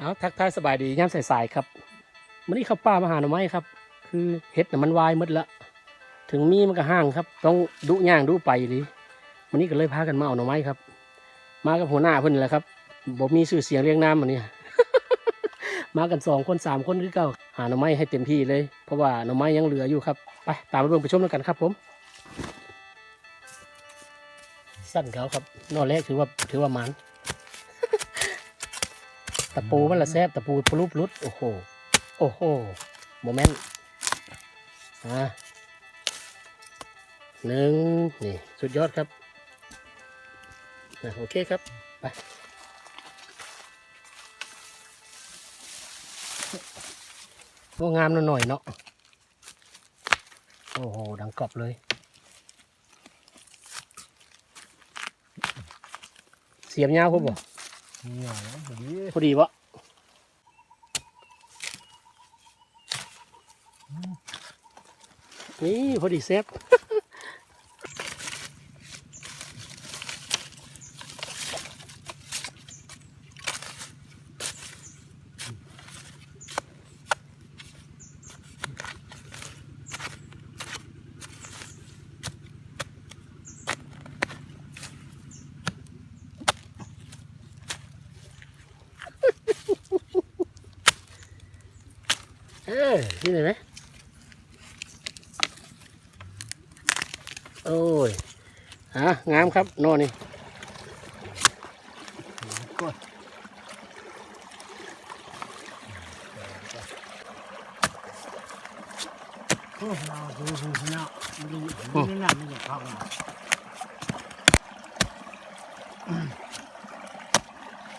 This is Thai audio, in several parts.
เอาทักทายสบายดีย่ำสายๆครับวันนี้เข้าป่ามาหาหน่อไม้ครับ คือเห็ดน่ะมันวายมดละ ถึงมีมันก็ห้างครับ ต้องดุย่างดุไปดิวันนี้ก็เลยพากันมาเอาหน่อไม้ครับ มากับหัวหน้าเพิ่นแหละครับบ่มีชื่อเสียงเรียงนามมันเนี่ยมากันสองคนสามคนคือเก่าหาหน่อไม้ให้เต็มที่เลย เพราะว่าหน่อไม้ยังเหลืออยู่ครับไปตามไปเบิ่งไปชมกันครับผม สั้นเขาครับนอแรกถือว่าถือว่ามันะปูมันละแซบตะปูปลุบลุดโอ้โหโอ้โหโมเมนต์อ่าหนึ่งนี่สุดยอดครับอะโอเคครับ ไปก็งามหน่อยๆเนาะโอ้โห ดังกรอบเลยเสียบยาวครับบ่ เหนียวนะพอดีพอดีวะนี่พอดีเซฟ เออนี่เห็นไหมโอ้ยฮะงามครับนอนนี่กดโอ้เราดูดูเนาะดูดูนี่น่ะไม่อยากเข้ามา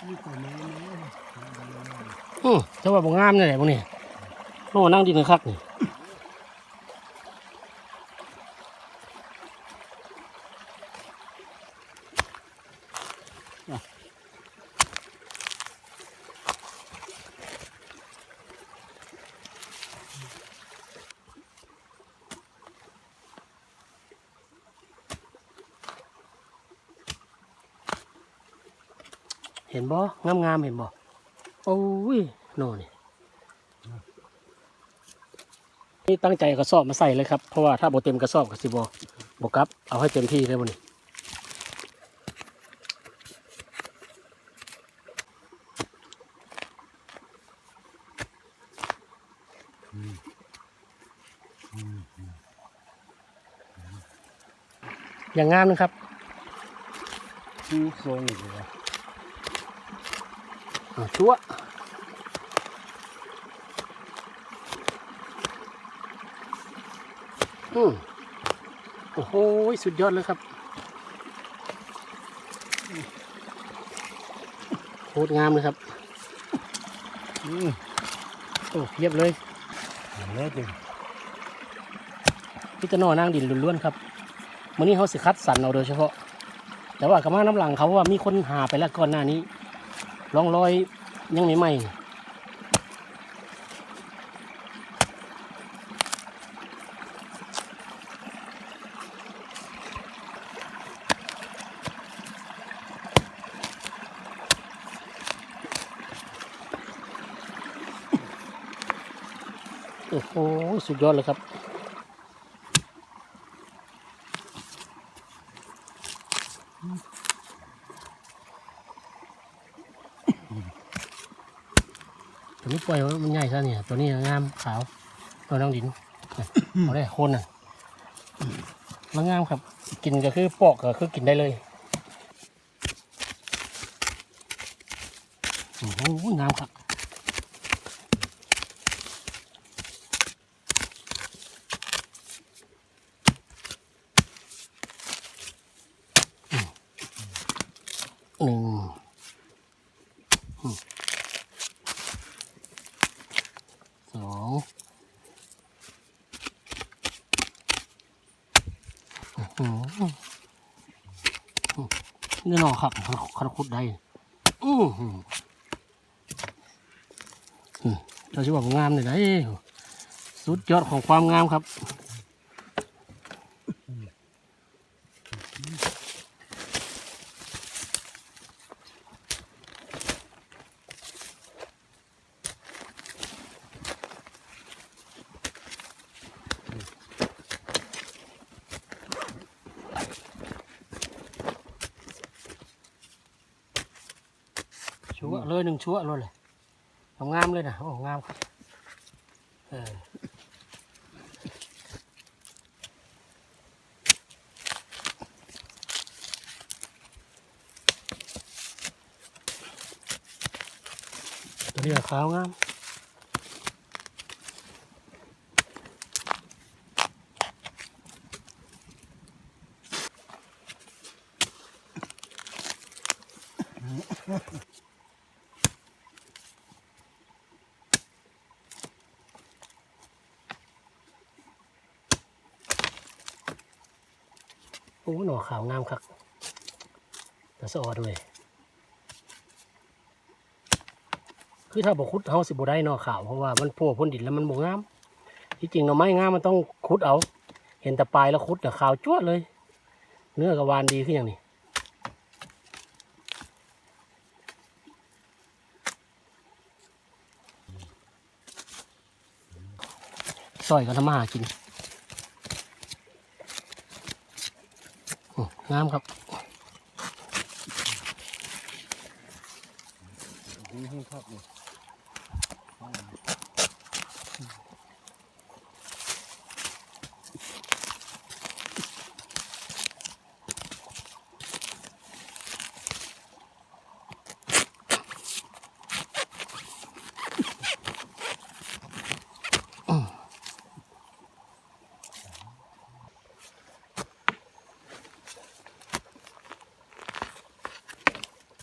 นี่ตัวนี้นะอืมถ้าว่าบ่งามนี่แหละพวกนี้ โน่นั่งดินคักนี่เห็นบ่งามงามๆเห็นบ่โอ้ยโน่นี่ นี่ตั้งใจเอากระสอบมาใส่เลยครับเพราะว่าถ้าบ่เต็มกระสอบก็สิบ่บ่กลับเอาให้เต็มที่เลยบ่นี่อย่างงามนะครับชื่อโซนอีกเลยอ่าชั่ว อืมโอ้โห สุดยอดเลยครับโคตรงามเลยครับอืมโอ้เพียบเลยเลิศดิพี่ตะนอนั่งดินล้วนๆครับมื่อนี้เขาสิคัดสรรเอาโดยเฉพาะ แต่ว่ากระมาน้ำหลังเขาว่ามีคนหาไปแล้วก่อนหน้านี้ร่องรอยยังไม่ไหม โอ้โห สุดยอดเลยครับ ตัวนี้ปล่อยมันใหญ่ซะเนี่ย ตัวนี้งามขาว ตัวน้องดินเอาได้โคนน่ะแล้วงามครับ กินก็คือปอกก็คือกินได้เลยโอ้โหงามครับ หนึ่งอืมสองอื้อหือ นี่นอครับขันคุดได้อือหืออืมเราจะบอกงามเลยได้สุดยอดของความงามครับ ชั วเลยหนึ่งชัวเลยเลยงามๆเลยนะโอ้งามครับเออตัวนี้ก็ขาวงามโอ้หน่อขาวงามครับแต่สะออดเลยคือถ้าบอกคุดเขาสิบได้หน่อขาวเพราะว่ามันโผล่พ้นดินแล้วมันบ่งาม ที่จริงหน่อไม้งามมันต้องคุดเอา เห็นแต่ปลายแล้วคุดแต่ขาวจ้วดเลย เนื้อกระวานดีขึ้นอย่างนี้ซอยกันทำมาหากิน อืมงามครับ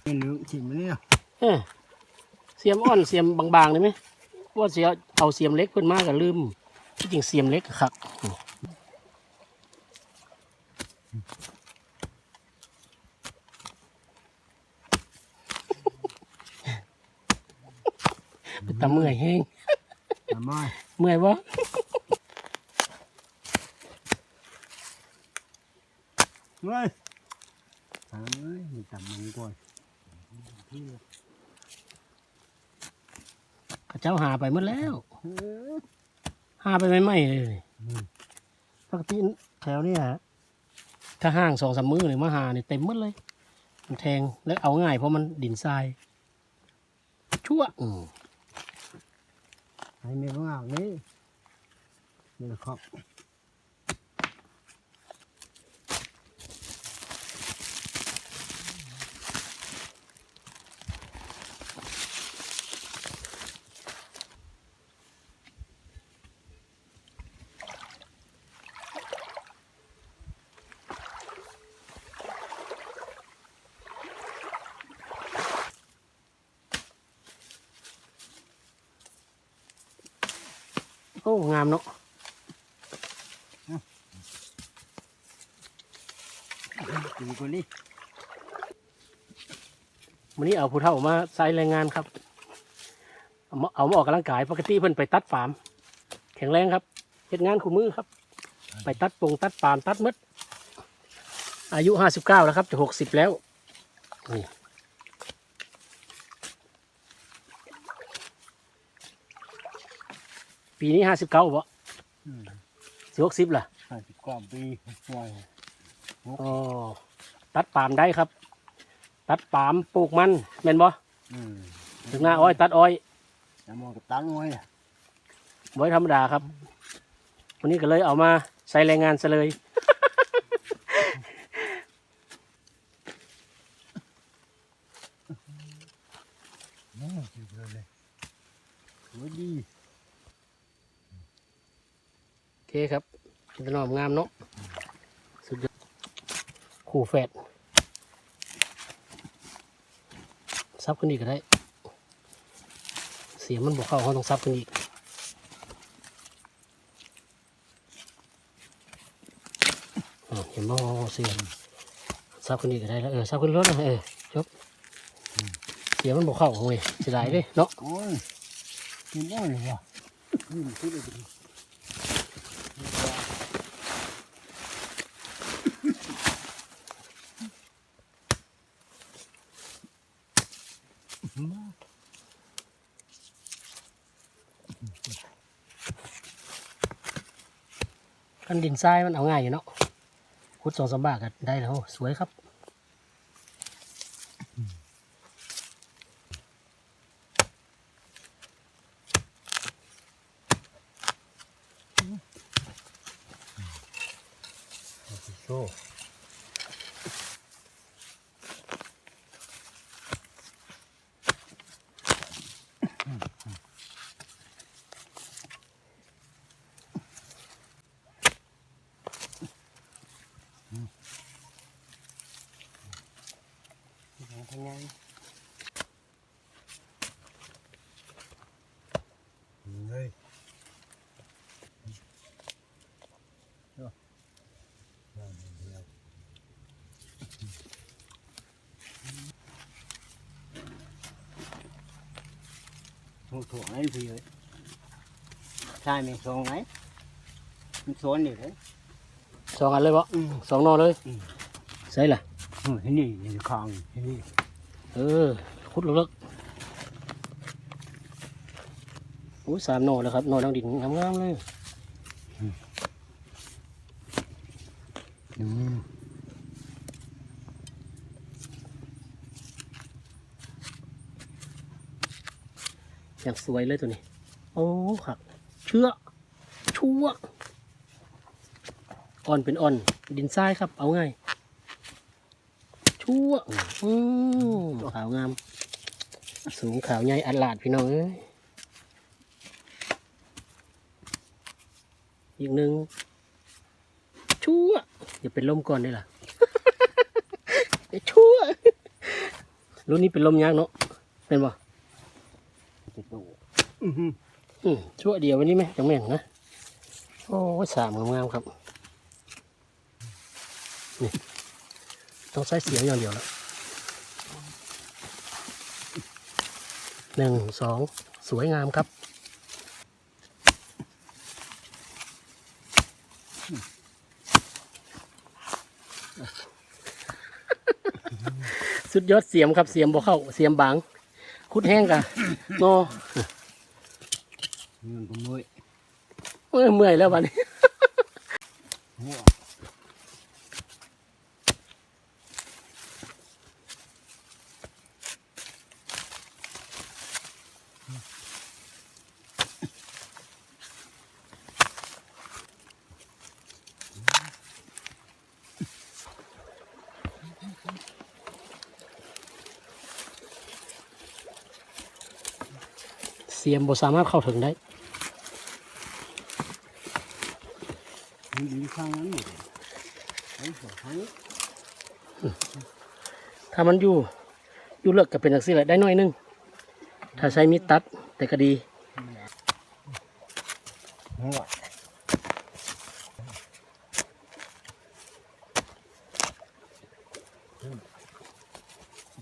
นี่ลืมชิมมันเนี่ยเออเสียมอ่อนเสียมบางๆได้ไหมว่าเสียเอาเสียมเล็กเพิ่นมากกับลืมที่จริงเสียมเล็กครับเป็นตาเมื่อยแห้งทำไมเมื่อยบ่เฮ้ยทำไมมันทำมันก่อนที่ ข้าเจ้าหาไปหมดแล้วเออหาไปไม่ไหม่เลยอืมปกติแถวเนี้ถ้าห้างสองสามมือเลยมาหาเนี่ยเต็มหมดเลย มันแทงแล้วเอาง่ายเพราะมันดินทราย ชั่วอืมให้ไม่ว่างนี่นี่แหละครับ อ้งามเนาะดูคนนี้วันนี้เอาผู้เฒ่ามาใส่แรงงานครับ เอามาเอามาออกกำลังกายปกติเพิ่นไปตัดฟาร์มแข็งแรงครับเฮ็ดงานคู่มือครับ ไปตัดปงตัดปามตัดมด อายุห้าสิบเก้าแล้วครับ จะหกสิบแล้วนี่ ปีนี้ห้าสิบเก้าบ่อืมสิหกสิบล่ะห้าสิบกว่าปีวัยอ๋อตัดปาล์มได้ครับ ตัดปาล์มปลูกมันแม่นบ่อืมถึงหน้าอ้อย ตัดอ้อยแล้วมองกับตั้งไว้อะไว้ธรรมดาครับ วันนี้ก็เลยเอามาใส่แรงงานซะเลยน่าสิบเลยสวยดีโอเคครับเป็นหนอมงามเนาะสุดยอดขู่แฟดซับขึ้นอีกก็ได้ เสียงมันบอกเข้าเขาต้องซับขึ้นอีกอ่าเห็นบ่เสียงซับขึ้นอีกก็ได้แล้วเออซับขึ้นรถนะเออจบเสียงมันบอกเข้าเว้ยเสียดายเลยเนาะโอ้ยกินได้เลยวะันดินทรายมันเอาง่ายอยู่เนาะขุดสองสามบาทก็ได้แล้วสวยครับโช ไหมทรงไหมมันสวนนี่เลย สองอันเลยบ่สองนอเลยอืมใช่ล่ะอืมที่นี่นี่คลองที่นี่เออขุดเลิกๆโอ้ยสามนอแล้วครับนอดังดินงามๆเลยอืมอย่างสวยเลยตัวนี้ โอ้ครับเชื่อชั่ว อ่อนเป็นอ่อน ดินทรายครับ เอาง่ายชั่วอืมขาวงาม สูงขาวใหญ่อัดลาดพี่น้องเอ้ยอีกหนึ่งชั่วอย่าเป็นลมก่อนได้ล่ะชั่วรุ่นนี้เป็นลมยากเนาะเป็นบ่จะโตอือหืออืมชั่วเดียววันนี้ไหมจังแม่งนะโอ้ยสามงามๆครับ ต้องใช้เสียงอย่างเดียวแล้วหนึ่งสองสวยงามครับ สุดยอดเสียมครับเสียมบ่เข้าเสียมบาง คุดแห้งกะโนเงินก็มือยเมื่อยเมื่อยแล้ววันนี้ เสียมบ่สามารถเข้าถึงได้ถ้ามันอยู่อยู่เลิกก็เป็นจังซี่แหละได้น้อยนึง ถ้าใช้มีดตัดแต่ก็ดี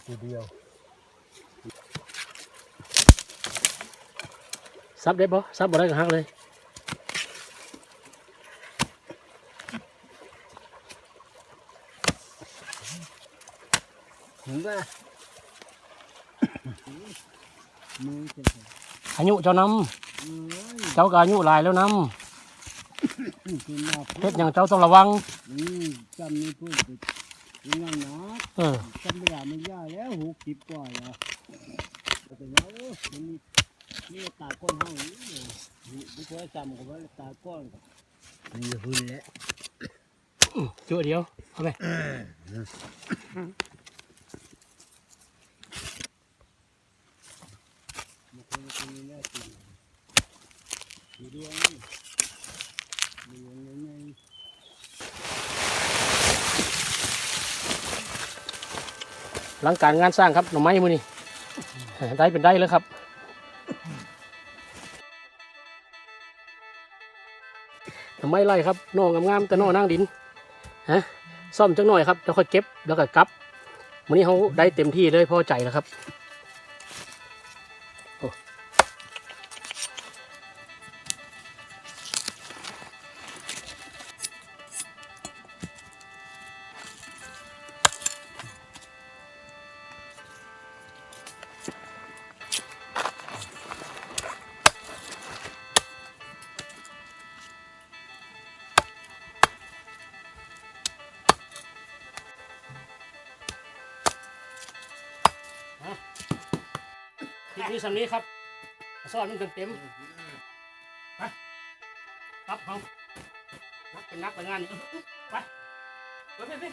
ตัวเดียว ซับได้บ่ซับบ่ได้ก็หักเลยเห็นป่ะมือจะอายุเจ้านำเอ้ยเจ้าก็อายุหลายแล้วนำกินมาเฮ็ดหยังเจ้าต้องระวังอืมจำนี่พูดไปงั้นนะเออจำไม่ได้มันยากแล้วหกสิบกว่าแล้วแต่แล้วมันมี นี่ตาก้อนห้องนี่ไม่เคยจำกับว่าตาก้อนนี่หุ่นแล้วจุดเดียวเอาไปมันคงจะมีแน่จริงมีเรื่องมีเรื่องไงหลังการงานสร้างครับหน่อไม้มือนี้เออได้เป็นได้แล้วครับ ทำไมไล่ครับน่องามๆแต่น่อนั่งดินฮะซ่อมจังหน่อยครับแล้วค่อยเก็บแล้วก็กลับวันนี้เขาได้เต็มที่เลยพอใจแล้วครับ อยู่สำนี้ครับซ่อนมันเต็มๆไปครับเขานักเป็นนักแต่งานไปไปไป